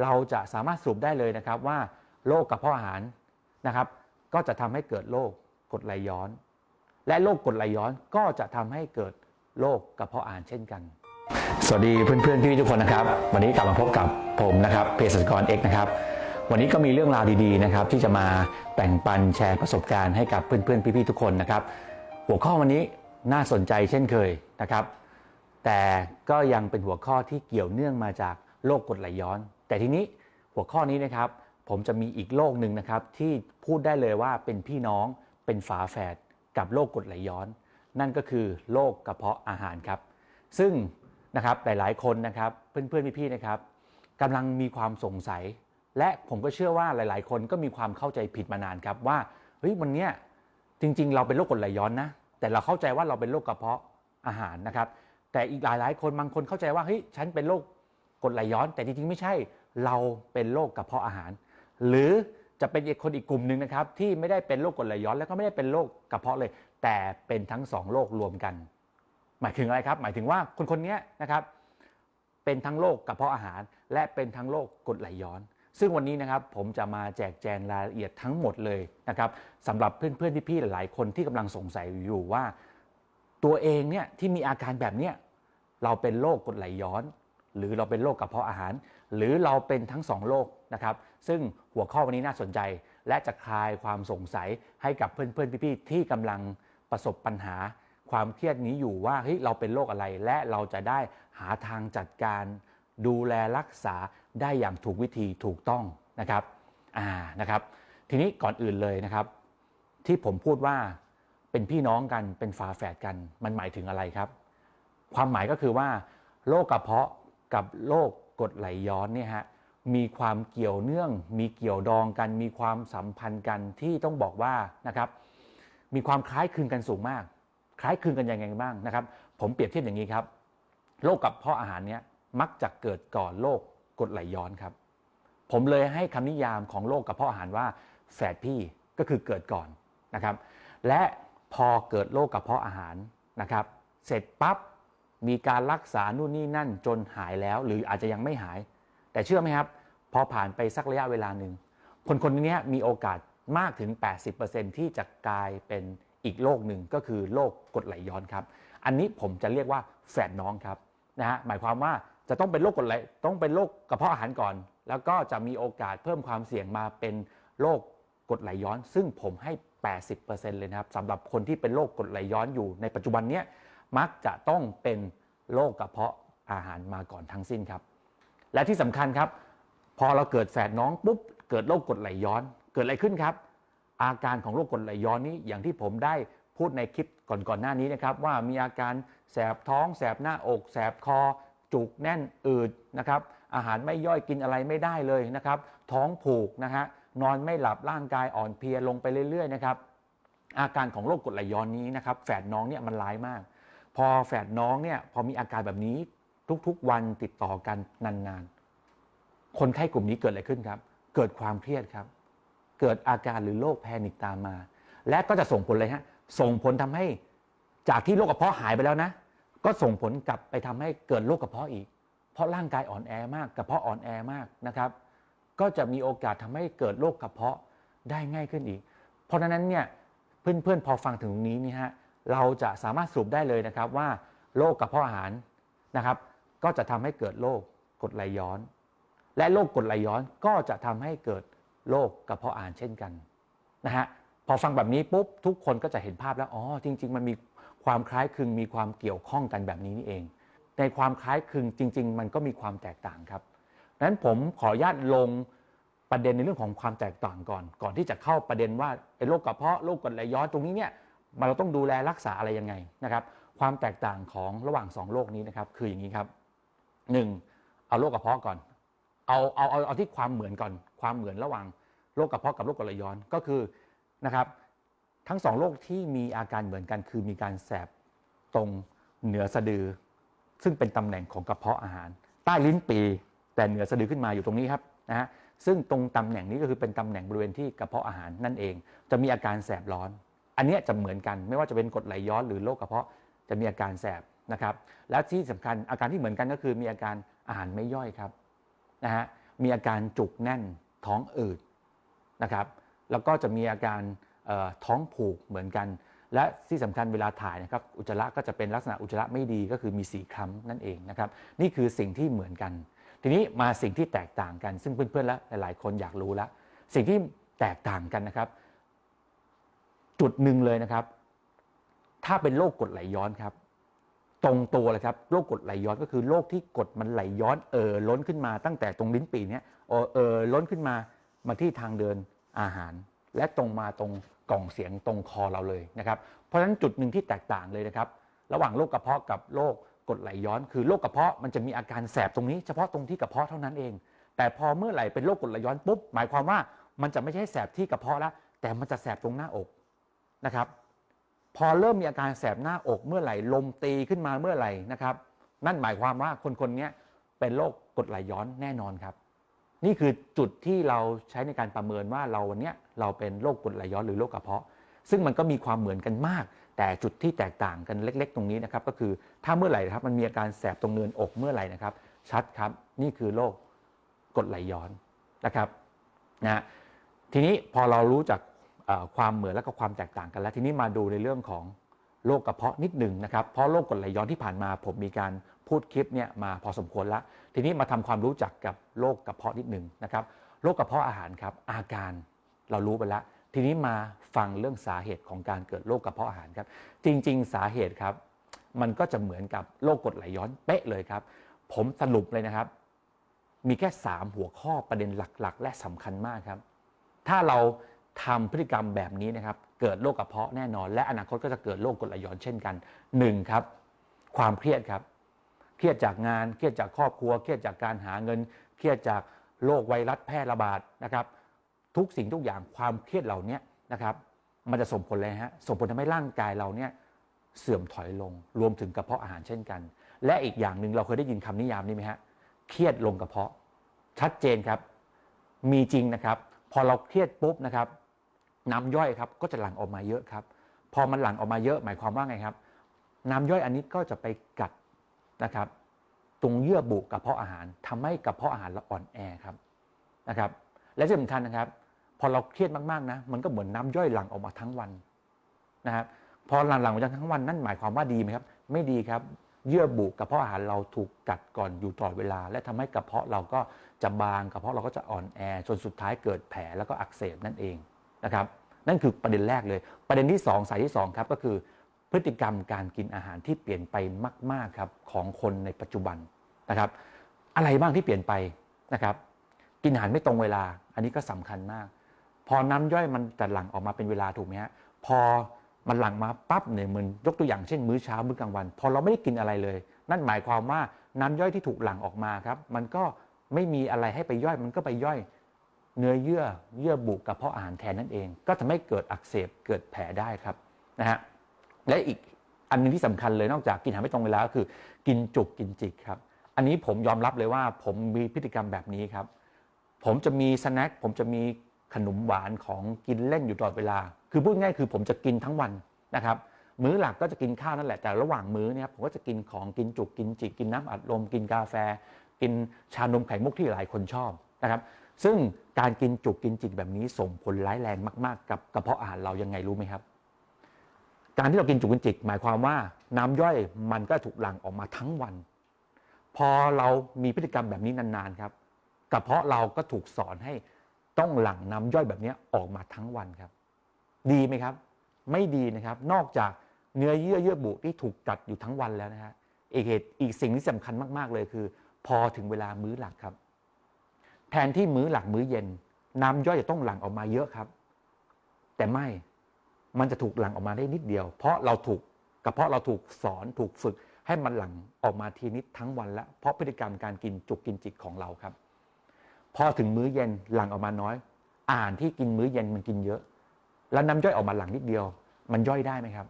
เราจะสามารถสรุปได้เลยนะครับว่าโรคกระเพาะอาหารนะครับ ก็จะทำให้เกิดโรคกรดไหลย้อน และโรคกรดไหลย้อนก็จะทำให้เกิดโรคกระเพาะอาหารเช่นกัน สวัสดีเพื่อนๆพี่ทุกคนนะครับ วันนี้กลับมาพบกับผมนะครับเภสัชกรเอกนะครับวันนี้ก็มีเรื่องราวดีๆนะครับ ที่จะมาแบ่งปันแชร์ประสบการณ์ให้กับเพื่อนๆพี่ๆทุกคนนะครับ หัวข้อวันนี้น่าสนใจเช่นเคยนะครับ แต่ก็ยังเป็นหัวข้อที่เกี่ยวเนื่องมาจากโรคกรดไหลย้อน แต่ทีนี้หัวข้อนี้นะครับ ผมจะมีอีกโรคหนึ่งนะครับ ที่พูดได้เลยว่าเป็นพี่น้องเป็นฝาแฝดกับโรคกรดไหลย้อน นั่นก็คือโรคกระเพาะอาหารครับ ซึ่งนะครับหลายๆคนนะครับเพื่อนๆพี่ๆนะครับกำลังมีความสงสัย และผมก็เชื่อว่าหลายๆ คนก็มีความเข้าใจผิดมานานครับว่าเฮ้ยวันเนี้ยจริง ๆ เราเป็นโรคกรดไหลย้อนนะแต่เราเข้าใจว่าเราเป็นโรคกระเพาะอาหารนะครับ แต่อีกหลายๆ คนบางคนเข้าใจว่าเฮ้ยฉันเป็นโรคกรดไหลย้อน แต่จริงๆไม่ใช่ เราเป็นโรคกระเพาะอาหาร หรือจะเป็นอีกคนอีกกลุ่มหนึ่งนะครับ ที่ไม่ได้เป็นโรคกรดไหลย้อน แล้วก็ไม่ได้เป็นโรคกระเพาะเลย แต่เป็นทั้งสองโรครวมกัน หมายถึงอะไรครับ หมายถึงว่าคนคนนี้นะครับ เป็นทั้งโรคกระเพาะอาหาร และเป็นทั้งโรคกรดไหลย้อน ซึ่งวันนี้นะครับผมจะมาแจกแจงรายละเอียดทั้งหมดเลยนะครับสำหรับเพื่อนๆพี่ๆหลายๆคนที่กำลังสงสัยอยู่ว่า ตัวเองเนี่ยที่มีอาการแบบเนี้ยเราเป็นโรคกรดไหลย้อน หรือเราเป็นโรคกระเพาะอาหาร หรือเราเป็นทั้งสองโรคนะครับ ซึ่งหัวข้อวันนี้น่าสนใจ และจะคลายความสงสัยให้กับเพื่อนๆพี่ๆที่กำลังประสบปัญหา ความเครียดนี้อยู่ว่าเฮ้ยเราเป็นโรคอะไร และเราจะได้หาทางจัดการ ดูแลรักษาได้อย่างถูกวิธีถูกต้องนะครับอ่านะครับ ทีนี้ก่อนอื่นเลยนะครับ ที่ผมพูดว่าเป็นพี่น้องกันเป็นฝาแฝดกัน มันหมายถึงอะไรครับ ความหมายก็คือว่าโรคกระเพาะกับโรค กรดไหลย้อนเนี่ยฮะมีความเกี่ยวเนื่อง มีเกี่ยวดองกัน มีความสัมพันธ์กันที่ต้องบอกว่านะครับมีความคล้ายคลึงกันสูงมาก คล้ายคลึงกันยังไงบ้างนะครับ ผมเปรียบเทียบอย่างนี้ครับโรคกระเพาะอาหารเนี้ยมักจะเกิดก่อนโรคกรดไหลย้อนครับ ผมเลยให้คำนิยามของโรคกระเพาะอาหารว่าแฝดพี่ก็คือเกิดก่อนนะครับ และพอเกิดโรคกระเพาะอาหารนะครับ เสร็จปั๊บ มีการรักษานู่นนี่นั่นจนหายแล้ว หรืออาจจะยังไม่หาย แต่เชื่อไหมครับ พอผ่านไปสักระยะเวลาหนึ่งคนคนนี้มีโอกาสมากถึง 80%ที่จะกลายเป็นอีกโรคหนึ่งก็คือโรคกรดไหลย้อนครับ อันนี้ผมจะเรียกว่าแฝดน้องครับนะฮะหมายความว่าจะต้องเป็นโรคกรดไหลต้องเป็นโรคกระเพาะอาหารก่อน แล้วก็จะมีโอกาสเพิ่มความเสี่ยงมาเป็นโรคกรดไหลย้อน ซึ่งผมให้ 80%เลยนะครับสำหรับคนที่เป็นโรคกรดไหลย้อนอยู่ในปัจจุบันเนี้ย มักจะต้องเป็นโรคกระเพาะอาหารมาก่อนทั้งสิ้นครับ และที่สำคัญครับ พอเราเกิดแฝดน้องปุ๊บเกิดโรคกรดไหลย้อน เกิดอะไรขึ้นครับ อาการของโรคกรดไหลย้อนนี้อย่างที่ผมได้พูดในคลิปก่อนๆหน้านี้นะครับ ว่ามีอาการแสบท้อง แสบหน้าอกแสบคอ จุกแน่นอืดนะครับอาหารไม่ย่อยกินอะไรไม่ได้เลยนะครับ ท้องผูกนะฮะนอนไม่หลับร่างกายอ่อนเพลียลงไปเรื่อยๆนะครับอาการของโรคกรดไหลย้อนนี้นะครับแฝดน้องเนี่ยมันร้ายมาก พอแฝดน้องเนี่ยพอมีอาการแบบนี้ทุกๆ วันติดต่อกันนานๆ คนไข้กลุ่มนี้เกิดอะไรขึ้นครับ เกิดความเครียดครับ เกิดอาการหรือโรคแพนิคตามมา และก็จะส่งผลเลยฮะส่งผลทำให้จากที่โรคกระเพาะหายไปแล้วนะ ก็ส่งผลกลับไปทำให้เกิดโรคกระเพาะอีก เพราะร่างกายอ่อนแอมากกระเพาะอ่อนแอมากนะครับ ก็จะมีโอกาสทำให้เกิดโรคกระเพาะได้ง่ายขึ้นอีก เพราะฉะนั้นเนี่ยเพื่อนๆพอฟังถึงตรงนี้นี่ฮะ เราจะสามารถสรุปได้เลยนะครับว่าโรคกระเพาะอาหารนะครับ ก็จะทำให้เกิดโรคกรดไหลย้อน และโรคกรดไหลย้อนก็จะทำให้เกิดโรคกระเพาะอาหารเช่นกันนะฮะพอฟังแบบนี้ปุ๊บทุกคนก็จะเห็นภาพแล้วอ๋อจริง ๆ มันมีความคล้ายคลึงมีความเกี่ยวข้องกันแบบนี้นี่เอง ในความคล้ายคลึงจริง ๆ มันก็มีความแตกต่างครับดังนั้นผมขออนุญาตลงประเด็นในเรื่องของความแตกต่างก่อน ก่อนที่จะเข้าประเด็นว่าไอ้โรคกระเพาะโรคกรดไหลย้อนตรงนี้เนี่ย เราต้องดูแลรักษาอะไรยังไงนะครับ ความแตกต่างของระหว่างสองโรคนี้นะครับ คืออย่างนี้ครับหนึ่งเอาโรคกระเพาะก่อน เอาเอาเอาเอาที่ความเหมือนก่อน ความเหมือนระหว่างโรคกระเพาะกับโรคกรดไหลย้อนก็คือนะครับ ทั้งสองโรคที่มีอาการเหมือนกัน คือมีการแสบตรงเหนือสะดือ ซึ่งเป็นตำแหน่งของกระเพาะอาหาร ใต้ลิ้นปี แต่เหนือสะดือขึ้นมาอยู่ตรงนี้ครับนะฮะซึ่งตรงตำแหน่งนี้ก็คือเป็นตำแหน่งบริเวณที่กระเพาะอาหารนั่นเอง จะมีอาการแสบร้อน อันนี้จะเหมือนกันไม่ว่าจะเป็นกรดไหลย้อนหรือโรคกระเพาะจะมีอาการแสบนะครับ และที่สำคัญอาการที่เหมือนกันก็คือมีอาการอาหารไม่ย่อยครับนะฮะมีอาการจุกแน่นท้องอืดนะครับ แล้วก็จะมีอาการท้องผูกเหมือนกัน และที่สำคัญเวลาถ่ายนะครับอุจจาระก็จะเป็นลักษณะอุจจาระไม่ดีก็คือมีสีคล้ำนั่นเองนะครับ นี่คือสิ่งที่เหมือนกัน ทีนี้มาสิ่งที่แตกต่างกัน ซึ่งเพื่อนๆและหลายๆ คนอยากรู้แล้วสิ่งที่แตกต่างกันนะครับ จุดหนึ่งเลยนะครับ ถ้าเป็นโรคกดไหลย้อนครับ ตรงตัวเลยครับโรคกดไหลย้อนก็คือโรคที่กดมันไหลย้อนเอ่อล้นขึ้นมาตั้งแต่ตรงลิ้นปี่เนี้ยเอ่อเออล้นขึ้นมามาที่ทางเดินอาหาร และตรงมาตรงกล่องเสียงตรงคอเราเลยนะครับ เพราะฉะนั้นจุดหนึ่งที่แตกต่างเลยนะครับ ระหว่างโรคกระเพาะกับโรคกดไหลย้อนคือโรคกระเพาะมันจะมีอาการแสบตรงนี้เฉพาะตรงที่กระเพาะเท่านั้นเอง แต่พอเมื่อไหร่เป็นโรคกดไหลย้อนปุ๊บหมายความว่ามันจะไม่ใช่แสบที่กระเพาะแล้วแต่มันจะแสบตรงหน้าอก นะครับ พอเริ่มมีอาการแสบหน้าอกเมื่อไหร่ลมตีขึ้นมาเมื่อไหร่นะครับ นั่นหมายความว่าคนคนนี้เป็นโรคกรดไหลย้อนแน่นอนครับ นี่คือจุดที่เราใช้ในการประเมินว่าเราวันนี้เราเป็นโรคกรดไหลย้อนหรือโรคกระเพาะ ซึ่งมันก็มีความเหมือนกันมาก แต่จุดที่แตกต่างกันเล็ก ๆ ตรงนี้นะครับ ก็คือถ้าเมื่อไหร่ครับมันมีอาการแสบตรงเนินอกเมื่อไหร่นะครับ ชัดครับนี่คือโรคกรดไหลย้อนนะครับนะทีนี้พอเรารู้จัก ความเหมือนและก็ความแตกต่างกันแล้วทีนี้มาดูในเรื่องของโรคกระเพาะนิดหนึ่งนะครับ เพราะโรคกรดไหลย้อนที่ผ่านมาผมมีการพูดคลิปเนี่ยมาพอสมควรแล้วทีนี้มาทำความรู้จักกับโรคกระเพาะนิดหนึ่งนะครับโรคกระเพาะอาหารครับอาการเรารู้ไปแล้วทีนี้มาฟังเรื่องสาเหตุของการเกิดโรคกระเพาะอาหารครับ จริง ๆ สาเหตุครับ มันก็จะเหมือนกับโรคกรดไหลย้อนเป๊ะเลยครับ ผมสรุปเลยนะครับ มีแค่ 3 หัวข้อประเด็นหลักๆ และสำคัญมากครับ ถ้าเรา ทำพฤติกรรมแบบนี้นะครับ เกิดโรคกระเพาะแน่นอน และอนาคตก็จะเกิดโรคกรดไหลย้อนเช่นกันหนึ่งครับ ความเครียดครับ เครียดจากงาน เครียดจากครอบครัว เครียดจากการหาเงิน เครียดจากโรคไวรัสแพร่ระบาดนะครับ ทุกสิ่งทุกอย่างความเครียดเหล่านี้นะครับ มันจะส่งผลเลยฮะ ส่งผลทำให้ร่างกายเราเนี่ยเสื่อมถอยลง รวมถึงกระเพาะอาหารเช่นกัน และอีกอย่างหนึ่งเราเคยได้ยินคำนิยามนี้ไหมฮะ เครียดลงกระเพาะ ชัดเจนครับ มีจริงนะครับ พอเราเครียดปุ๊บนะครับ น้ำย่อยครับก็จะหลั่งออกมาเยอะครับ พอมันหลั่งออกมาเยอะหมายความว่าไงครับ น้ำย่อยอันนี้ก็จะไปกัดนะครับ ตรงเยื่อบุกระเพาะอาหารทำให้กระเพาะอาหารเราอ่อนแอครับนะครับ และที่สำคัญนะครับ พอเราเครียดมากๆนะ มันก็เหมือนน้ำย่อยหลั่งออกมาทั้งวันนะครับ พอหลั่งหลั่งออกมาทั้งวันนั่นหมายความว่าดีไหมครับ ไม่ดีครับเยื่อบุกระเพาะอาหารเราถูกกัดก่อนอยู่ตลอดเวลา และทำให้กระเพาะเราก็จะบางกระเพาะเราก็จะอ่อนแอจนสุดท้ายเกิดแผลแล้วก็อักเสบนั่นเองนะครับ นั่นคือประเด็นแรกเลย ประเด็นที่สองสายที่สองครับก็คือพฤติกรรมการกินอาหารที่เปลี่ยนไปมาก ๆครับของคนในปัจจุบันนะครับ อะไรบ้างที่เปลี่ยนไปนะครับ กินอาหารไม่ตรงเวลา อันนี้ก็สำคัญมาก พอน้ำย่อยมันจะหลั่งออกมาเป็นเวลาถูกไหมฮะพอมันหลั่งมาปั๊บเนี่ยเหมือนยกตัวอย่างเช่น มื้อเช้ามื้อกลางวัน พอเราไม่ได้กินอะไรเลย นั่นหมายความว่าน้ำย่อยที่ถูกหลั่งออกมาครับ มันก็ไม่มีอะไรให้ไปย่อยมันก็ไปย่อย เนื้อเยื่อเยื่อบุกระเพาะอาหารแทนนั่นเอง ก็ทำให้เกิดอักเสบเกิดแผลได้ครับนะฮะและอีกอันหนึงที่สำคัญเลยนอกจากกินอาหารไม่ตรงเวลาก็คือ กินจุกกินจิกครับ อันนี้ผมยอมรับเลยว่า ผมมีพฤติกรรมแบบนี้ครับ ผมจะมีสแน็คผมจะมีขนมหวานของกินเล่นอยู่ตลอดเวลา คือพูดง่ายคือผมจะกินทั้งวันนะครับ มื้อหลักก็จะกินข้าวนั่นแหละ แต่ระหว่างมื้อเนี่ยครับผมก็จะกินของกินจุกกินจิกกินน้ำอัดลม กินกาแฟ กินชานมไข่มุกที่หลายคนชอบนะครับ ซึ่งการกินจุกกินจิกแบบนี้ส่งผลร้ายแรงมาก ๆ กับกระเพาะอาหารเรายังไงรู้ไหมครับ การที่เรากินจุกกินจิก หมายความว่าน้ำย่อยมันก็ถูกหลั่งออกมาทั้งวัน พอเรามีพฤติกรรมแบบนี้นานๆครับกระเพาะเราก็ถูกสอนให้ต้องหลั่งน้ำย่อยแบบนี้ออกมาทั้งวันครับ ดีไหมครับ ไม่ดีนะครับ นอกจากเนื้อเยื่อเยื่อบุที่ถูกกัดอยู่ทั้งวันแล้วนะฮะอีกเหตุอีกสิ่งที่สำคัญมาก ๆเลยคือ พอถึงเวลามื้อหลักครับ แทนที่มื้อหลักมื้อเย็น น้ำย่อยจะต้องหลั่งออกมาเยอะครับ แต่ไม่มันจะถูกหลั่งออกมาได้นิดเดียว เพราะเราถูกกระเพาะเราถูกสอนถูกฝึกให้มันหลั่งออกมาทีนิดทั้งวันล้วเพราะพฤติกรรมการกินจุกกินจิกของเราครับ พอถึงมื้อเย็นหลั่งออกมาน้อย อ่านที่กินมื้อเย็นมันกินเยอะ แล้วน้ำย่อยออกมาหลังนิดเดียว มันย่อยได้ไหมครับ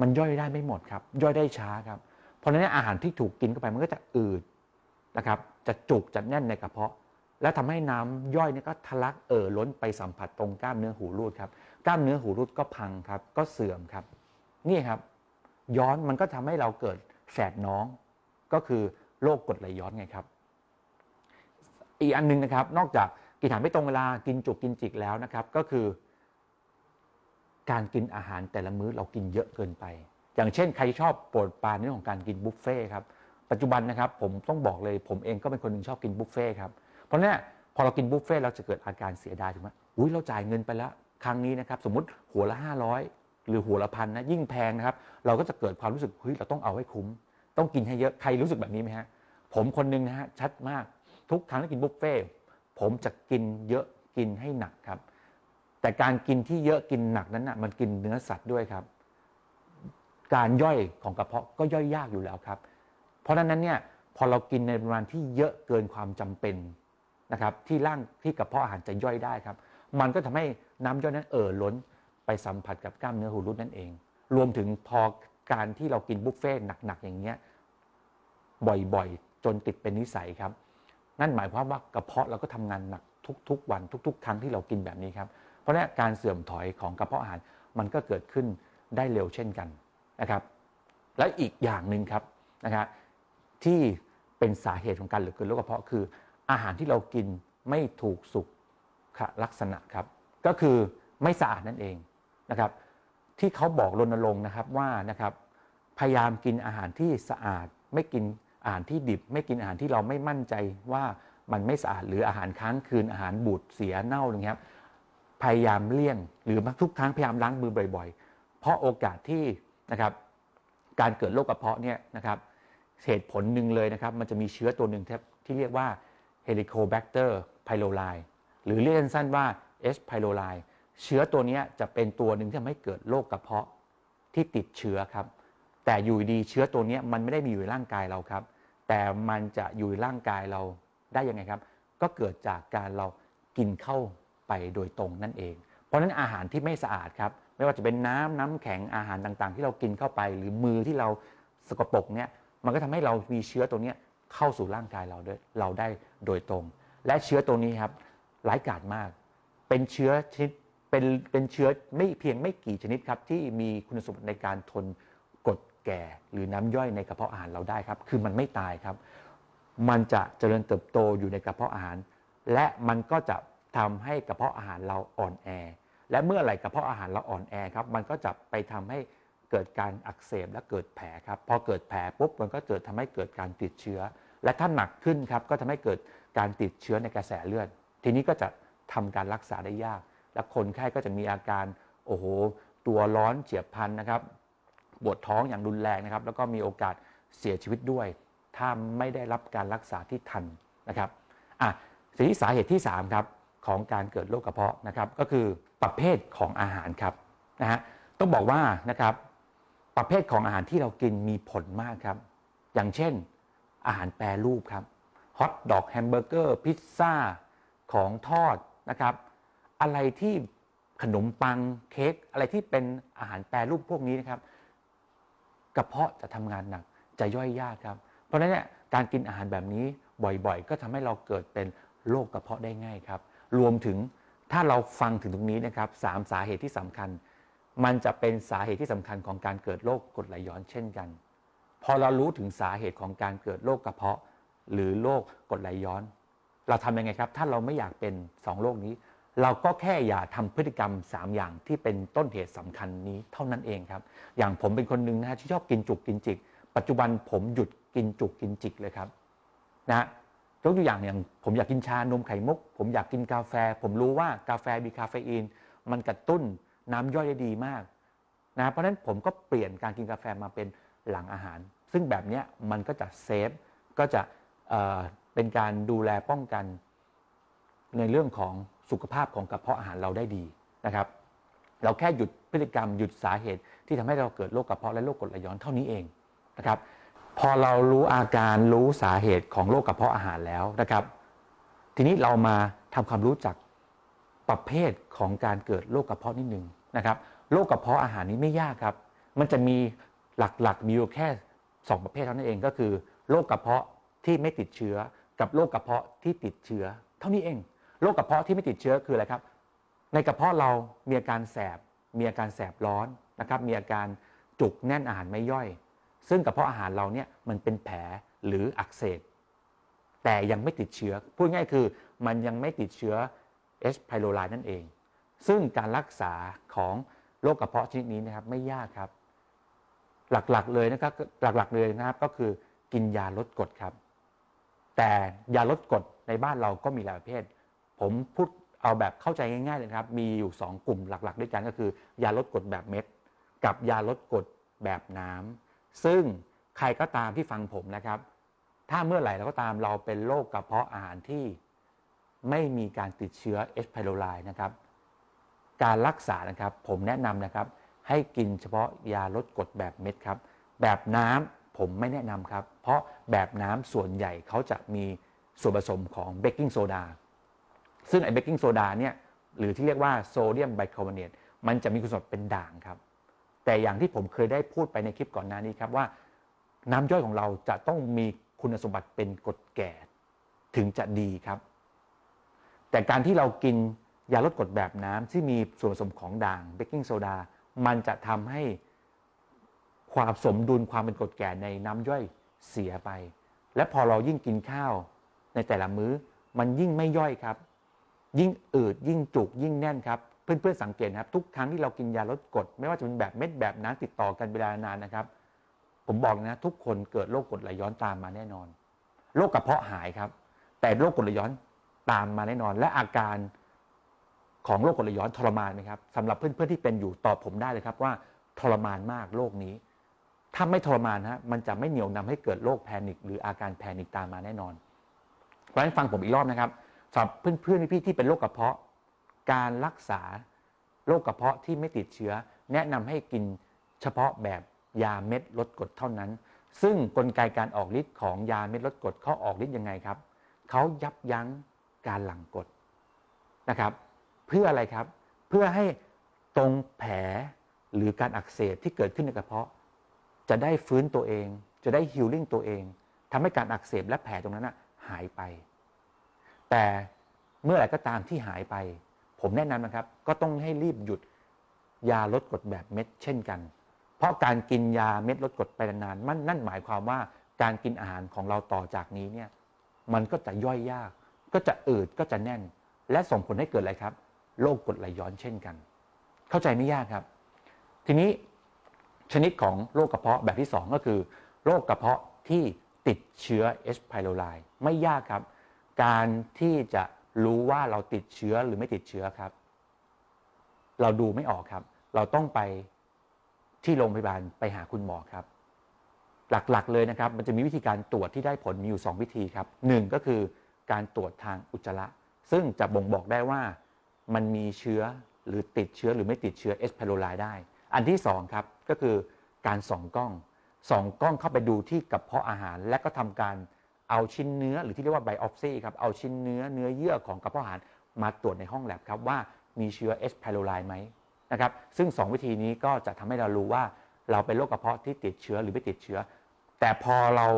มันย่อยได้ไม่หมดครับ ย่อยได้ช้าครับ เพราะฉะนั้นอาหารที่ถูกกินเข้าไปมันก็จะอืดนะครับ จะจุกจะแน่นในกระเพาะ แล้วทำให้น้ำย่อยเนี่ยก็ทะลักเอ่อล้นไปสัมผัสตรงกล้ามเนื้อหูรูดครับกล้ามเนื้อหูรูดก็พังครับ ก็เสื่อมครับ นี่ครับ ย้อนมันก็ทำให้เราเกิดแฝดน้อง ก็คือโรคกรดไหลย้อนไงครับ อีกอันหนึงนะครับ นอกจากกินอาหารไม่ตรงเวลากินจุกกินจิกแล้วนะครับ ก็คือ การกินอาหารแต่ละมื้อเรากินเยอะเกินไป อย่างเช่น ใครชอบโปรดปรานในเรื่องของการกินบุฟเฟ่ครับปัจจุบันนะครับ ผมต้องบอกเลยผมเองก็เป็นคนหนึ่งชอบกินบุฟเฟ่ครับ เพราะนั้นพอเรากินบุฟเฟ่ต์เราจะเกิดอาการเสียดายถูกไหมอุ้ยเราจ่ายเงินไปแล้วครั้งนี้นะครับ สมมติหัวละ 500 หรือหัวละพันนะยิ่งแพงนะครับ เราก็จะเกิดความรู้สึกเฮ้ยเราต้องเอาให้คุ้ม ต้องกินให้เยอะใครรู้สึกแบบนี้ไหมฮะผมคนหนึงนะฮะชัดมากทุกครั้งที่กินบุฟเฟ่ต์ผมจะกินเยอะกินให้หนักครับ แต่การกินที่เยอะกินหนักนั้นนะมันกินเนื้อสัตว์ด้วยครับ การย่อยของกระเพาะก็ย่อยยากอยู่แล้วครับ เพราะฉะนั้นเนี่ยพอเรากินในปริมาณที่เยอะเกินความจำเป็น นะครับที่ร่างที่กระเพาะอาหารจะย่อยได้ครับ มันก็ทำให้น้ำย่อยนั้นเอ่อล้นไปสัมผัสกับกล้ามเนื้อหูรุดนั่นเอง รวมถึงพอการที่เรากินบุฟเฟ่ต์หนักๆอย่างเงี้ยบ่อยๆ จนติดเป็นนิสัยครับ นั่นหมายความว่ากระเพาะเราก็ทำงานหนักทุกๆ วันทุก ๆ ครั้งที่เรากินแบบนี้ครับ เพราะฉะนั้นการเสื่อมถอยของกระเพาะอาหารมันก็เกิดขึ้นได้เร็วเช่นกันนะครับ และอีกอย่างหนึ่งครับนะครับที่เป็นสาเหตุของการเหลือเกินโรคกระเพาะคือ อาหารที่เรากินไม่ถูกสุขลักษณะครับ ก็คือไม่สะอาดนั่นเองนะครับ ที่เขาบอกรณรงค์นะครับว่านะครับพยายามกินอาหารที่สะอาด ไม่กินอาหารที่ดิบ ไม่กินอาหารที่เราไม่มั่นใจว่ามันไม่สะอาดหรืออาหารค้างคืนอาหารบูดเสียเน่าอย่างเงี้ยครับพยายามเลี่ยง หรือทุกครั้งพยายามล้างมือบ่อย ๆ เพราะโอกาสที่นะครับการเกิดโรคกระเพาะเนี่ยนะครับเหตุผลหนึ่งเลยนะครับ มันจะมีเชื้อตัวหนึ่งที่เรียกว่า Helicobacter pylori หรือเรียกสั้นๆว่า H. pylori เชื้อตัวนี้จะเป็นตัวหนึ่งที่ทำให้เกิดโรคกระเพาะที่ติดเชื้อครับ แต่อยู่ดีเชื้อตัวนี้มันไม่ได้มีอยู่ในร่างกายเราครับ แต่มันจะอยู่ในร่างกายเราได้ยังไงครับ ก็เกิดจากการเรากินเข้าไปโดยตรงนั่นเอง เพราะฉะนั้นอาหารที่ไม่สะอาดครับ ไม่ว่าจะเป็นน้ำน้ำแข็งอาหารต่างๆ ที่เรากินเข้าไป หรือมือที่เราสกปรกเนี่ยมันก็ทำให้เรามีเชื้อตัวนี้ เข้าสู่ร่างกายเราด้วยเราได้โดยตรง และเชื้อตัวนี้ครับร้ายกาจมาก เป็นเชื้อชนิดเป็นเป็นเชื้อไม่เพียงไม่กี่ชนิดครับ ที่มีคุณสมบัติในการทนกรดแก่หรือน้ำย่อยในกระเพาะอาหารเราได้ครับ คือมันไม่ตายครับ มันจะเจริญเติบโตอยู่ในกระเพาะอาหาร และมันก็จะทำให้กระเพาะอาหารเราอ่อนแอ และเมื่อไหร่กระเพาะอาหารเราอ่อนแอครับ มันก็จะไปทำให้ เกิดการอักเสบและเกิดแผลครับพอเกิดแผลปุ๊บมันก็เกิดทำให้เกิดการติดเชื้อ และถ้าหนักขึ้นครับก็ทำให้เกิดการติดเชื้อในกระแสเลือด ทีนี้ก็จะทำการรักษาได้ยาก และคนไข้ก็จะมีอาการโอ้โหตัวร้อนเฉียบพลันนะครับปวดท้องอย่างรุนแรงนะครับ แล้วก็มีโอกาสเสียชีวิตด้วย ถ้าไม่ได้รับการรักษาที่ทันนะครับอะทีนี้สาเหตุที่3ครับของการเกิดโรคกระเพาะนะครับ ก็คือประเภทของอาหารครับนะฮะต้องบอกว่านะครับ ประเภทของอาหารที่เรากินมีผลมากครับ อย่างเช่น อาหารแปรรูปครับฮอทดอกแฮมเบอร์เกอร์พิซซ่าของทอดนะครับ อะไรที่ขนมปังเค้กอะไรที่เป็นอาหารแปรรูปพวกนี้นะครับ กระเพาะจะทำงานหนักจะย่อยยากครับ เพราะฉะนั้นเนี่ยการกินอาหารแบบนี้บ่อยๆ ก็ทำให้เราเกิดเป็นโรคกระเพาะได้ง่ายครับ รวมถึงถ้าเราฟังถึงตรงนี้นะครับสามสาเหตุที่สำคัญ มันจะเป็นสาเหตุที่สำคัญของการเกิดโรคกรดไหลย้อนเช่นกัน พอเรารู้ถึงสาเหตุของการเกิดโรคกระเพาะ หรือโรคกรดไหลย้อน เราทำยังไงครับ ถ้าเราไม่อยากเป็นสองโรคนี้ เราก็แค่อย่าทำพฤติกรรม 3 อย่างที่เป็นต้นเหตุสำคัญนี้เท่านั้นเองครับ อย่างผมเป็นคนหนึ่งนะฮะที่ชอบกินจุกกินจิก ปัจจุบันผมหยุดกินจุกกินจิกเลยครับนะยกตัวอย่างอย่างผมอยากกินชานมไข่มุก ผมอยากกินกาแฟ ผมรู้ว่ากาแฟมีคาเฟอีน มันกระตุ้น น้ำย่อยได้ดีมากนะเพราะฉะนั้นผมก็เปลี่ยนการกินกาแฟมาเป็นหลังอาหาร ซึ่งแบบนี้มันก็จะเซฟก็จะเเป็นการดูแลป้องกัน ในเรื่องของสุขภาพของกระเพาะอาหารเราได้ดีนะครับ เราแค่หยุดพฤติกรรมหยุดสาเหตุที่ทำให้เราเกิดโรคกระเพาะและโรคกรดไหลย้อนเท่านี้เองนะครับ พอเรารู้อาการรู้สาเหตุของโรคกระเพาะอาหารแล้วนะครับ ทีนี้เรามาทำความรู้จัก ประเภทของการเกิดโรคกระเพาะนิดนึงนะครับโรคกระเพาะอาหารนี้ไม่ยากครับ มันจะมีหลักๆมีอยู่แค่สองประเภทเท่านั้นเองก็คือโรคกระเพาะที่ไม่ติดเชื้อ กับโรคกระเพาะที่ติดเชื้อ เท่านี้เองโรคกระเพาะที่ไม่ติดเชื้อคืออะไรครับ ในกระเพาะเรามีอาการแสบ มีอาการแสบร้อนนะครับมีอาการจุกแน่นอาหารไม่ย่อย ซึ่งกระเพาะอาหารเราเนี่ยมันเป็นแผลหรืออักเสบแต่ยังไม่ติดเชื้อพูดง่ายคือมันยังไม่ติดเชื้อ H. pylori นั่นเอง ซึ่งการรักษาของโรคกระเพาะชนิดนี้นะครับไม่ยากครับ หลักๆเลยนะครับหลักๆเลยนะครับก็คือกินยาลดกรดครับ แต่ยาลดกรดในบ้านเราก็มีหลายประเภท ผมพูดเอาแบบเข้าใจง่ายๆเลยนะครับ มีอยู่ 2 กลุ่มหลัก ๆ ด้วยกันก็คือ ยาลดกรดแบบเม็ดกับยาลดกรดแบบน้ำซึ่งใครก็ตามที่ฟังผมนะครับ ถ้าเมื่อไหร่เราก็ตามเราเป็นโรคกระเพาะอาหารที่ ไม่มีการติดเชื้อ H. pylori นะครับ การรักษานะครับผมแนะนำนะครับ ให้กินเฉพาะยาลดกรดแบบเม็ดครับ แบบน้ำผมไม่แนะนำครับ เพราะแบบน้ำส่วนใหญ่เขาจะมีส่วนผสมของเบกกิ้งโซดาซึ่งไอ้เบกกิ้งโซดาเนี่ยหรือที่เรียกว่าโซเดียมไบคาร์บอเนตมันจะมีคุณสมบัติเป็นด่างครับ แต่อย่างที่ผมเคยได้พูดไปในคลิปก่อนหน้านี้ครับว่า น้ำย่อยของเราจะต้องมีคุณสมบัติเป็นกรดแก่ ถึงจะดีครับ แต่การที่เรากินยาลดกรดแบบน้ำที่มีส่วนผสมของด่างเบกกิ้งโซดา มันจะทำให้ความสมดุลความเป็นกรดแก่ในน้ำย่อยเสียไป และพอเรายิ่งกินข้าวในแต่ละมื้อ มันยิ่งไม่ย่อยครับ ยิ่งอืดยิ่งจุกยิ่งแน่นครับ เพื่อนๆสังเกตนะครับ ทุกครั้งที่เรากินยาลดกรดไม่ว่าจะเป็นแบบเม็ดแบบน้ำติดต่อกันเวลานานนะครับ ผมบอกนะทุกคนเกิดโรคกรดไหลย้อนตามมาแน่นอนโรคกระเพาะหายครับ แต่โรคกรดไหลย้อน ตามมาแน่นอน และอาการของโรคกรดไหลย้อนทรมานไหมครับสำหรับเพื่อนๆที่เป็นอยู่ตอบผมได้เลยครับว่าทรมานมากโรคนี้ ถ้าไม่ทรมานฮะมันจะไม่เหนียวนำให้เกิดโรคแพนิคหรืออาการแพนิคตามมาแน่นอน เพราะฉะนั้นฟังผมอีกรอบนะครับสำหรับเพื่อนๆพี่ๆที่เป็นโรคกระเพาะ การรักษาโรคกระเพาะที่ไม่ติดเชื้อ แนะนำให้กินเฉพาะแบบยาเม็ดลดกรดเท่านั้น ซึ่งกลไกการออกฤทธิ์ของยาเม็ดลดกรดเขาออกฤทธิ์ยังไงครับเขายับยั้ง การหลั่งกดนะครับ เพื่ออะไรครับ เพื่อให้ตรงแผลหรือการอักเสบที่เกิดขึ้นในกระเพาะ จะได้ฟื้นตัวเอง จะได้ฮิลลิ่งตัวเองทำให้การอักเสบและแผลตรงนั้นนะหายไป แต่เมื่อไหร่ก็ตามที่หายไป ผมแนะนำนะครับ ก็ต้องให้รีบหยุดยาลดกรดแบบเม็ดเช่นกัน เพราะการกินยาเม็ดลดกรดไปนานๆมันนั่นหมายความว่าการกินอาหารของเราต่อจากนี้เนี่ยมันก็จะย่อยยาก ก็จะอืดก็จะแน่น และส่งผลให้เกิดอะไรครับโรคกรดไหลย้อนเช่นกัน เข้าใจไม่ยากครับ ทีนี้ชนิดของโรคกระเพาะแบบที่ 2 ก็คือโรคกระเพาะที่ติดเชื้อ H. pylori ไม่ยากครับ การที่จะรู้ว่าเราติดเชื้อหรือไม่ติดเชื้อครับ เราดูไม่ออกครับ เราต้องไปที่โรงพยาบาลไปหาคุณหมอครับ หลักๆเลยนะครับ มันจะมีวิธีการตรวจที่ได้ผลมีอยู่ 2 วิธีครับหนึ่งก็คือ การตรวจทางอุจจาระ ซึ่งจะบ่งบอกได้ว่ามันมีเชื้อหรือติดเชื้อหรือไม่ติดเชื้อ H. pylori ได้ อันที่2ครับก็คือการส่องกล้องส่องกล้องเข้าไปดูที่กระเพาะอาหาร และก็ทำการเอาชิ้นเนื้อหรือที่เรียกว่าไบออปซีครับเอาชิ้นเนื้อเนื้อเยื่อของกระเพาะอาหารมาตรวจในห้องแลบครับว่ามีเชื้อ H. pylori ไหมนะครับซึ่ง 2 วิธีนี้ก็จะทำให้เรารู้ว่าเราเป็นโรคกระเพาะที่ติดเชื้อหรือไม่ติดเชื้อ แต่พอเรา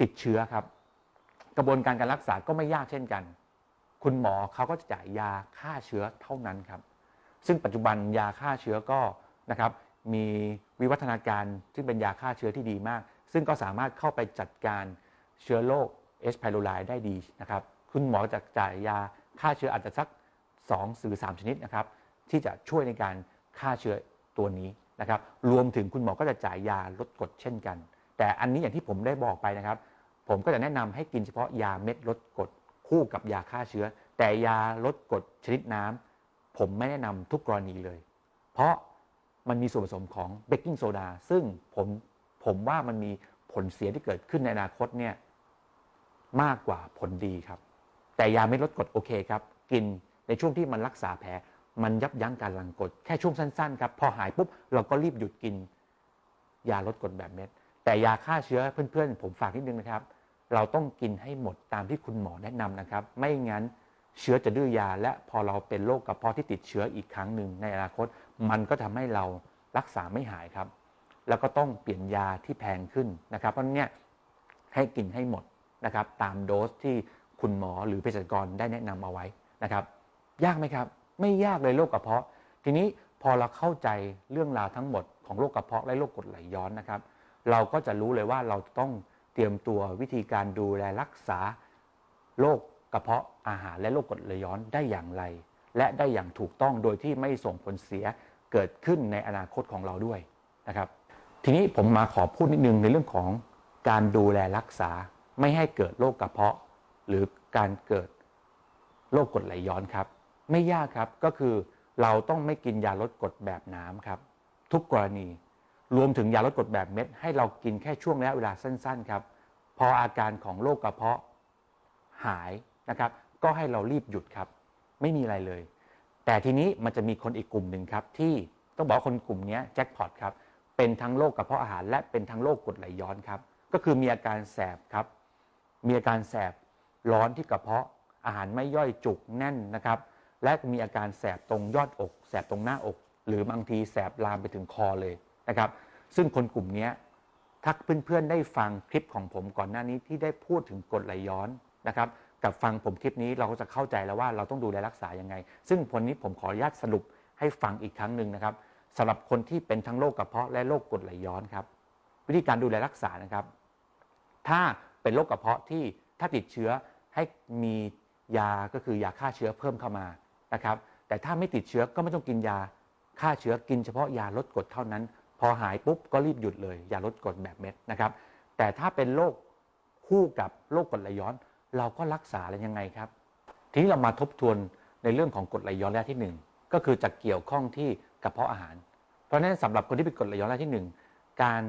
ติดเชื้อครับ ระบวนการการรักษาก็ไม่ยากเช่นกัน คุณหมอเขาก็จะจ่ายยาฆ่าเชื้อเท่านั้นครับ ซึ่งปัจจุบันยาฆ่าเชื้อก็นะครับมีวิวัฒนาการซึ่งเป็นยาฆ่าเชื้อที่ดีมาก ซึ่งก็สามารถเข้าไปจัดการเชื้อโรค H. pylori ได้ดีนะครับคุณหมอจะจ่ายยาฆ่าเชื้ออาจจะสัก2หรือ3ชนิดนะครับที่จะช่วยในการฆ่าเชื้อตัวนี้นะครับ รวมถึงคุณหมอก็จะจ่ายยาลดกรดเช่นกัน แต่อันนี้อย่างที่ผมได้บอกไปนะครับ ผมก็จะแนะนำให้กินเฉพาะยาเม็ดลดกรดคู่กับยาฆ่าเชื้อ แต่ยาลดกรดชนิดน้ำผมไม่แนะนำทุกกรณีเลย เพราะมันมีส่วนผสมของเบกกิ้งโซดาซึ่งผมผมว่ามันมีผลเสียที่เกิดขึ้นในอนาคตเนี่ยมากกว่าผลดีครับ แต่ยาเม็ดลดกรดโอเคครับ กินในช่วงที่มันรักษาแผลมันยับยั้งการหลังกรดแค่ช่วงสั้นๆครับพอหายปุ๊บเราก็รีบหยุดกิน ยาลดกรดแบบเม็ดแต่ยาฆ่าเชื้อเพื่อนๆ ผมฝากนิดนึงนะครับ เราต้องกินให้หมดตามที่คุณหมอแนะนำนะครับ ไม่งั้นเชื้อจะดื้อยา และพอเราเป็นโรคกระเพาะที่ติดเชื้ออีกครั้งหนึ่งในอนาคต มันก็ทำให้เรารักษาไม่หายครับ แล้วก็ต้องเปลี่ยนยาที่แพงขึ้นนะครับเพราะนี้ให้กินให้หมดนะครับ ตามโดสที่คุณหมอหรือเภสัชกรได้แนะนำเอาไว้นะครับ ยากไหมครับ ไม่ยากเลยโรคกระเพาะ ทีนี้พอเราเข้าใจเรื่องราวทั้งหมดของโรคกระเพาะและโรคกรดไหลย้อนนะครับ เราก็จะรู้เลยว่าเราต้อง เตรียมตัววิธีการดูแลรักษาโรคกระเพาะอาหารและโรคกรดไหลย้อนได้อย่างไร และได้อย่างถูกต้องโดยที่ไม่ส่งผลเสียเกิดขึ้นในอนาคตของเราด้วยนะครับ ทีนี้ผมมาขอพูดนิดนึงในเรื่องของการดูแลรักษาไม่ให้เกิดโรคกระเพาะ หรือการเกิดโรคกรดไหลย้อนครับ ไม่ยากครับก็คือเราต้องไม่กินยาลดกรดแบบน้ำครับ ทุกกรณี รวมถึงยาลดกรดแบบเม็ดให้เรากินแค่ช่วงระยะเวลาสั้น ๆ ครับ พออาการของโรคกระเพาะหายนะครับ ก็ให้เรารีบหยุดครับ ไม่มีอะไรเลย แต่ทีนี้มันจะมีคนอีกกลุ่มหนึ่งครับ ที่ต้องบอกคนกลุ่มนี้แจ็คพอตครับ เป็นทั้งโรคกระเพาะอาหารและเป็นทั้งโรคกรดไหลย้อนครับ ก็คือมีอาการแสบครับ มีอาการแสบร้อนที่กระเพาะอาหารไม่ย่อยจุกแน่นนะครับ และมีอาการแสบตรงยอดอก แสบตรงหน้าอก หรือบางทีแสบลามไปถึงคอเลย นะครับ ซึ่งคนกลุ่มนี้ถ้าเพื่อนๆได้ฟังคลิปของผมก่อนหน้านี้ที่ได้พูดถึงกรดไหลย้อนนะครับ กับฟังผมคลิปนี้เราก็จะเข้าใจแล้วว่าเราต้องดูแลรักษายังไง ซึ่งวันนี้ผมขออนุญาตสรุปให้ฟังอีกครั้งหนึ่งนะครับสำหรับคนที่เป็นทั้งโรคกระเพาะและโรคกรดไหลย้อนครับ วิธีการดูแลรักษานะครับ ถ้าเป็นโรคกระเพาะที่ถ้าติดเชื้อให้มียาก็คือยาฆ่าเชื้อเพิ่มเข้ามานะครับ แต่ถ้าไม่ติดเชื้อก็ไม่ต้องกินยาฆ่าเชื้อกินเฉพาะยาลดกรดเท่านั้น พอหายปุ๊บก็รีบหยุดเลยอย่าลดกรดแบบเม็ดนะครับ แต่ถ้าเป็นโรคคู่กับโรคกรดไหลย้อน เราก็รักษาอะไรยังไงครับ ทีนี้เรามาทบทวนในเรื่องของกรดไหลย้อนระยะที่หนึ่งก็คือจะเกี่ยวข้องที่กระเพาะอาหาร เพราะฉะนั้นสำหรับคนที่เป็นกรดไหลย้อนระยะที่หนึ่งการ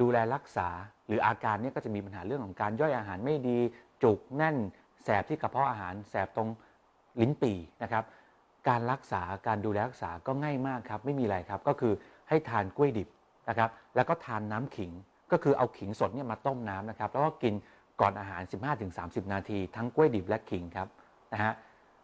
ดูแลรักษาหรืออาการเนี้ก็จะมีปัญหาเรื่องของการย่อยอาหารไม่ดี จุกแน่น แสบที่กระเพาะอาหาร แสบตรงลิ้นปี่นะครับ การรักษาการดูแลรักษาก็ง่ายมากครับ ไม่มีอะไรครับ ก็คือให้ทานกล้วยดิบ นะครับแล้วก็ทานน้ำขิงก็คือเอาขิงสดเนี่ยมาต้มน้ำนะครับแล้วก็กินก่อนอาหาร 15-30 นาที ทั้งกล้วยดิบและขิงครับนะฮะ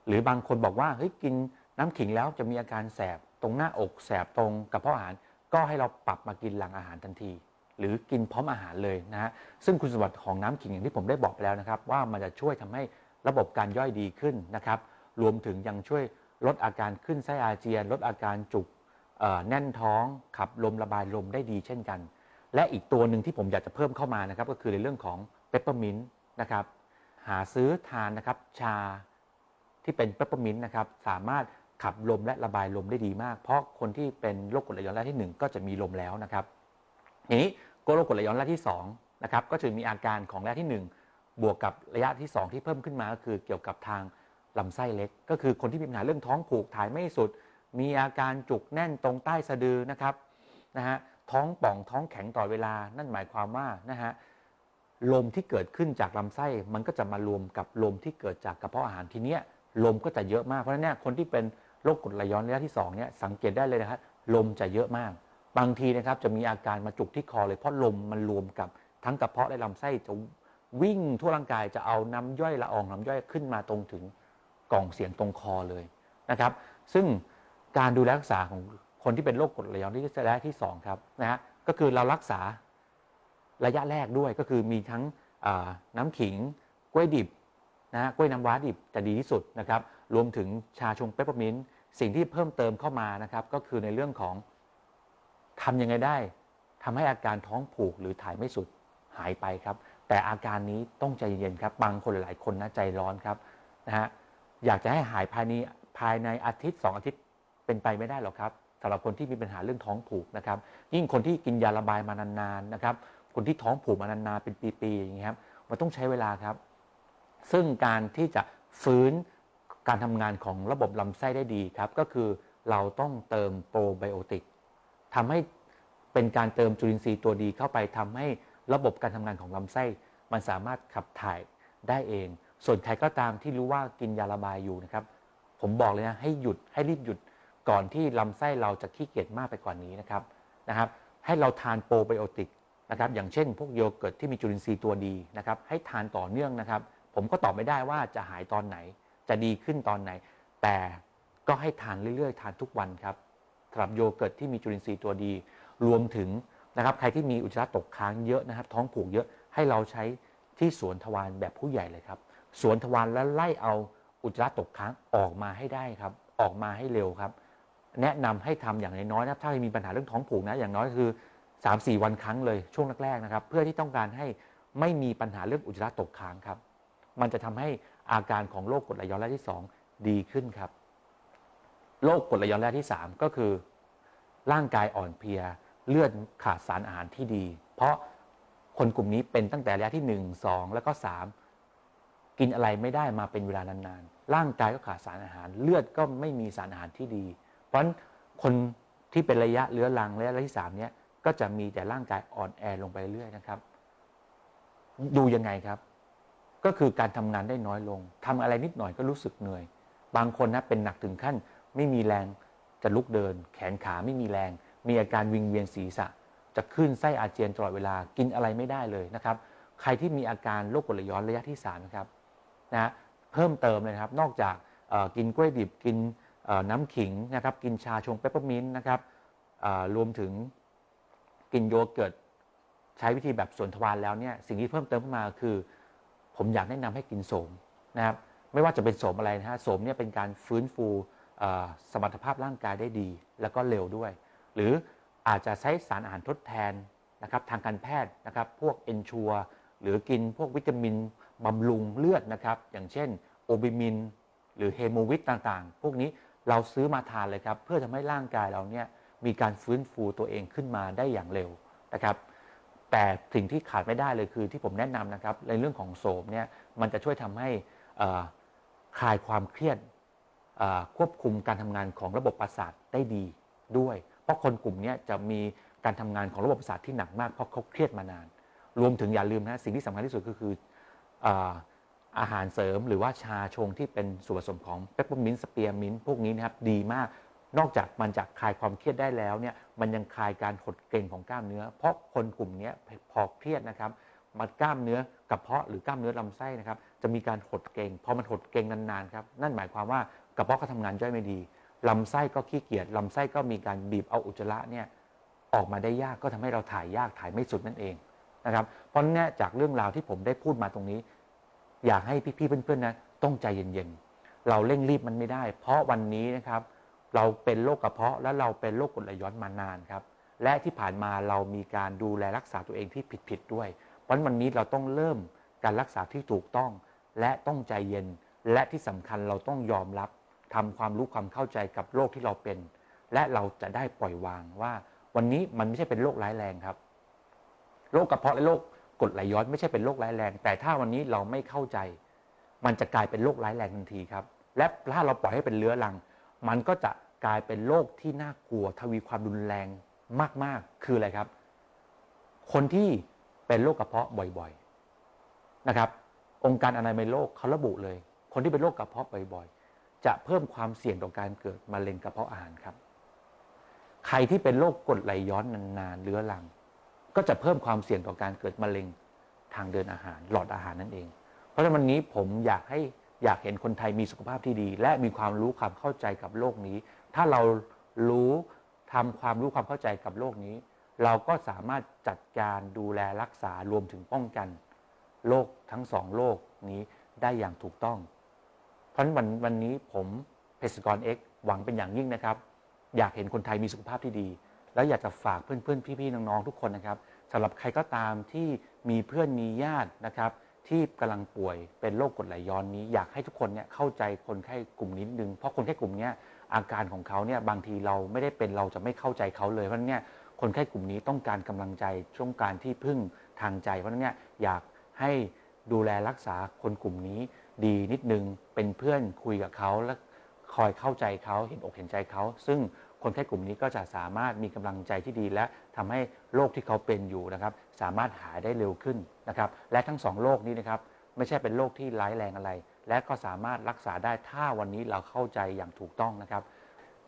หรือบางคนบอกว่าเฮ้ยกินน้ำขิงแล้วจะมีอาการแสบตรงหน้าอกแสบตรงกระเพาะอาหาร ก็ให้เราปรับมากินหลังอาหารทันที หรือกินพร้อมอาหารเลยนะฮะซึ่งคุณสมบัติของน้ำขิงอย่างที่ผมได้บอกไปแล้วนะครับ ว่ามันจะช่วยทำให้ระบบการย่อยดีขึ้นนะครับ รวมถึงยังช่วยลดอาการขึ้นไส้อาเจียน ลดอาการจุก แน่นท้องขับลมระบายลมได้ดีเช่นกัน และอีกตัวหนึ่งที่ผมอยากจะเพิ่มเข้ามานะครับก็คือในเรื่องของเปปเปอร์มินต์นะครับหาซื้อทานนะครับชาที่เป็นเปปเปอร์มินต์นะครับสามารถขับลมและระบายลมได้ดีมาก เพราะคนที่เป็นโรคกรดไหลย้อนระยะที่ 1 ก็จะมีลมแล้วนะครับทีนี้โรคกรดไหลย้อนระยะที่2นะครับก็จะมีอาการของระยะที่ 1 บวกกับระยะที่ 2 ที่เพิ่มขึ้นมาก็คือเกี่ยวกับทางลำไส้เล็ก ก็คือคนที่มีปัญหาเรื่องท้องผูกถ่ายไม่สุด มีอาการจุกแน่นตรงใต้สะดือนะครับนะฮะท้องป่องท้องแข็งต่อเวลา นั่นหมายความว่านะฮะลมที่เกิดขึ้นจากลำไส้มันก็จะมารวมกับลมที่เกิดจากกระเพาะอาหารทีเนี้ยลมก็จะเยอะมากเพราะฉะนั้นเนี่ยคนที่เป็นโรคกรดไหลย้อนระยะที่2เนี่ยสังเกตได้เลยนะครับลมจะเยอะมาก บางทีนะครับจะมีอาการมาจุกที่คอเลยเพราะลมมันรวมกับทั้งกระเพาะและลำไส้จะวิ่งทั่วร่างกายจะเอาน้ำย่อยละอองน้ำย่อยขึ้นมาตรงถึงกล่องเสียงตรงคอเลยนะครับ ซึ่ง การดูแลรักษาของคนที่เป็นโรคกรดไหลย้อนที่ระยะที่สองครับนะฮะก็คือเรารักษาระยะแรกด้วยก็คือมีทั้งน้ำขิงกล้วยดิบนะฮะกล้วยน้ำว้าดิบจะดีที่สุดนะครับ รวมถึงชาชงเปปเปอร์มินต์สิ่งที่เพิ่มเติมเข้ามานะครับ ก็คือในเรื่องของทำยังไงได้ทำให้อาการท้องผูกหรือถ่ายไม่สุดหายไปครับ แต่อาการนี้ต้องใจเย็นครับบางคนหลายๆคนนะใจร้อนครับนะฮะอยากจะให้หายภายในภายในอาทิตย์สองอาทิตย์ เป็นไปไม่ได้หรอกครับสำหรับคนที่มีปัญหาเรื่องท้องผูกนะครับ ยิ่งคนที่กินยาระบายมานานๆนะครับ คนที่ท้องผูกมานานๆเป็นปีๆอย่างเงี้ยครับมันต้องใช้เวลาครับ ซึ่งการที่จะฟื้นการทำงานของระบบลำไส้ได้ดีครับ ก็คือเราต้องเติมโปรไบโอติกทำให้เป็นการเติมจุลินทรีย์ตัวดีเข้าไปทำให้ระบบการทำงานของลำไส้ มันสามารถขับถ่ายได้เอง ส่วนใครก็ตามที่รู้ว่ากินยาระบายอยู่นะครับ ผมบอกเลยนะให้หยุดให้รีบหยุด ก่อนที่ลำไส้เราจะขี้เกียจมากไปกว่านี้นะครับนะครับ ให้เราทานโปรไบโอติกนะครับ อย่างเช่น พวกโยเกิร์ตที่มีจุลินทรีย์ตัวดีนะครับ ให้ทานต่อเนื่องนะครับ ผมก็ตอบไม่ได้ว่าจะหายตอนไหน จะดีขึ้นตอนไหน แต่ก็ให้ทานเรื่อยๆ ทานทุกวันครับสำหรับโยเกิร์ตที่มีจุลินทรีย์ตัวดี รวมถึงนะครับใครที่มีอุจจาระตกค้างเยอะนะครับ ท้องผูกเยอะให้เราใช้ที่สวนทวารแบบผู้ใหญ่เลยครับ สวนทวารแล้วไล่เอาอุจจาระตกค้างออกมาให้ได้ครับ ออกมาให้เร็วครับ แนะนำให้ทำอย่างน้อยนะถ้ามีปัญหาเรื่องท้องผูกนะอย่างน้อยคือ 3-4 วันครั้งเลยช่วงแรกๆนะครับ เพื่อที่ต้องการให้ไม่มีปัญหาเรื่องอุจจาระตกค้างครับ มันจะทำให้อาการของโรคกรดไหลย้อนระยะที่ 2 ดีขึ้นครับโรคกรดไหลย้อนระยะที่ 3 ก็คือ ร่างกายอ่อนเพลียเลือดขาดสารอาหารที่ดี เพราะคนกลุ่มนี้เป็นตั้งแต่ระยะที่ 1 2 แล้วก็ 3 กินอะไรไม่ได้มาเป็นเวลานานๆ ร่างกายก็ขาดสารอาหาร เลือดก็ไม่มีสารอาหารที่ดี ราะฉะนั้นคนที่เป็นระยะเรื้อรังระยะที่3เนี้ยก็จะมีแต่ร่างกายอ่อนแอลงไปเรื่อยนะครับ ดูยังไงครับ ก็คือการทำงานได้น้อยลงทำอะไรนิดหน่อยก็รู้สึกเหนื่อย บางคนนะเป็นหนักถึงขั้น ไม่มีแรงจะลุกเดิน แขนขาไม่มีแรง มีอาการวิงเวียนศีรษะ จะขึ้นไส้อาเจียนตลอดเวลากินอะไรไม่ได้เลยนะครับ ใครที่มีอาการโรคกรดไหลย้อนระยะที่3นะครับนะเพิ่มเติมเลยครับ นอกจากกินกล้วยดิบกิน น้ำขิงนะครับกินชาชงเปปเปอร์มินต์นะครับรวมถึงกินโยเกิร์ตใช้วิธีแบบส่วนทวารแล้วเนี่ยสิ่งที่เพิ่มเติมขึ้นมาคือ ผมอยากแนะนำให้กินโสมนะครับไม่ว่าจะเป็นโสมอะไรนะฮะโสมเนี่ยเป็นการฟื้นฟูสมรรถภาพร่างกายได้ดี แล้วก็เร็วด้วย หรืออาจจะใช้สารอาหารทดแทนนะครับทางการแพทย์นะครับพวกเอนชัวหรือกินพวกวิตามินบำรุงเลือดนะครับอย่างเช่นโอบิมิน หรือเฮโมวิตต่างๆ พวกนี้ เราซื้อมาทานเลยครับ เพื่อทำให้ร่างกายเราเนี่ยมีการฟื้นฟูตัวเองขึ้นมาได้อย่างเร็วนะครับแต่สิ่งที่ขาดไม่ได้เลยคือที่ผมแนะนำนะครับในเรื่องของโสมเนี่ยมันจะช่วยทำให้คลายความเครียดควบคุมการทำงานของระบบประสาทได้ดีด้วย เพราะคนกลุ่มนี้จะมีการทำงานของระบบประสาทที่หนักมากเพราะเขาเครียดมานาน รวมถึงอย่าลืมนะสิ่งที่สำคัญที่สุดก็คืออ อาหารเสริมหรือว่าชาชงที่เป็นส่วนผสมของเปปเปอร์มินต์สเปียร์มินต์พวกนี้นะครับดีมากนอกจากมันจะคลายความเครียดได้แล้วเนี่ยมันยังคลายการหดเกร็งของกล้ามเนื้อ เพราะคนกลุ่มนี้พอเครียดนะครับมันกล้ามเนื้อกระเพาะหรือกล้ามเนื้อลำไส้นะครับจะมีการหดเกร็งพอมันหดเกร็งนานๆครับนั่นหมายความว่ากระเพาะก็ทำงานย่อยไม่ดีลำไส้ก็ขี้เกียจลำไส้ก็มีการบีบเอาอุจจาระเนี่ยออกมาได้ยากก็ทำให้เราถ่ายยากถ่ายไม่สุดนั่นเองนะครับเพราะเนี่ยจากเรื่องราวที่ผมได้พูดมาตรงนี้ อยากให้พี่ๆเพื่อนๆนะต้องใจเย็นๆเราเร่งรีบมันไม่ได้ เพราะวันนี้นะครับ เราเป็นโรคกระเพาะและเราเป็นโรคกรดไหลย้อนมานานครับ และที่ผ่านมาเรามีการดูแลรักษาตัวเองที่ผิดๆด้วย เพราะวันนี้เราต้องเริ่มการรักษาที่ถูกต้อง และต้องใจเย็น และที่สำคัญเราต้องยอมรับทำความรู้ความเข้าใจกับโรคที่เราเป็น และเราจะได้ปล่อยวางว่า วันนี้มันไม่ใช่เป็นโรคร้ายแรงครับโรคกระเพาะและโรค กดไหลย้อนไม่ใช่เป็นโรคร้ายแรง แต่ถ้าวันนี้เราไม่เข้าใจ มันจะกลายเป็นโรคร้ายแรงทันทีครับ และถ้าเราปล่อยให้เป็นเรื้อรัง มันก็จะกลายเป็นโรคที่น่ากลัวทวีความรุนแรงมากๆ คืออะไรครับ คนที่เป็นโรคกระเพาะบ่อยๆนะครับ องค์การอนามัยโลกเขาระบุเลย คนที่เป็นโรคกระเพาะบ่อยๆ จะเพิ่มความเสี่ยงต่อการเกิดมะเร็งกระเพาะอาหารครับ ใครที่เป็นโรคกรดไหลย้อนนานๆเรื้อรัง ก็จะเพิ่มความเสี่ยงต่อการเกิดมะเร็งทางเดินอาหาร หลอดอาหารนั่นเอง เพราะฉะนั้นวันนี้ผมอยากให้อยากเห็นคนไทยมีสุขภาพที่ดี และมีความรู้ความเข้าใจกับโลกนี้ ถ้าเรารู้ทำความรู้ความเข้าใจกับโลกนี้ เราก็สามารถจัดการดูแลรักษารวมถึงป้องกันโรคทั้งสองโรคนี้ได้อย่างถูกต้อง เพราะฉะนั้นวันวันนี้ผมเภสัชกรเอ็กหวังเป็นอย่างยิ่งนะครับ อยากเห็นคนไทยมีสุขภาพที่ดี แล้วอยากจะฝากเพื่อนๆ พี่ๆ น้องๆ ทุกคนนะครับสำหรับใครก็ตามที่มีเพื่อนมีญาตินะครับ ที่กำลังป่วยเป็นโรคกรดไหลย้อนนี้ อยากให้ทุกคนเนี่ยเข้าใจคนไข้กลุ่มนี้นึง เพราะคนไข้กลุ่มนี้อาการของเขาเนี่ยบางทีเราไม่ได้เป็นเราจะไม่เข้าใจเขาเลยเพราะนั้นเนี่ยคนไข้กลุ่มนี้ต้องการกำลังใจต้องการที่พึ่งทางใจ เพราะนั้นเนี่ยอยากให้ดูแลรักษาคนกลุ่มนี้ดีนิดนึงเป็นเพื่อนคุยกับเขาและคอยเข้าใจเขาเห็นอกเห็นใจเขาซึ่ง คนไข้กลุ่มนี้ก็จะสามารถมีกำลังใจที่ดีและทำให้โรคที่เขาเป็นอยู่นะครับ สามารถหายได้เร็วขึ้นนะครับ และทั้งสองโรคนี้นะครับไม่ใช่เป็นโรคที่ร้ายแรงอะไร และก็สามารถรักษาได้ถ้าวันนี้เราเข้าใจอย่างถูกต้องนะครับ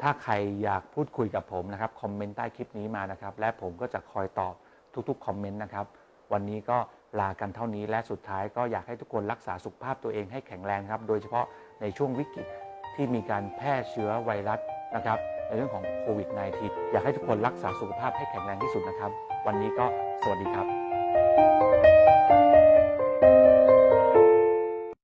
ถ้าใครอยากพูดคุยกับผมนะครับคอมเมนต์ใต้คลิปนี้มานะครับ และผมก็จะคอยตอบทุกๆคอมเมนต์นะครับ วันนี้ก็ลากันเท่านี้และสุดท้ายก็อยากให้ทุกคนรักษาสุขภาพตัวเองให้แข็งแรงครับ โดยเฉพาะในช่วงวิกฤตที่มีการแพร่เชื้อไวรัสนะครับ ในเรื่องของโควิด -19 อยากให้ทุกคนรักษาสุขภาพให้แข็งแรงที่สุดนะครับ วันนี้ก็สวัสดีครับ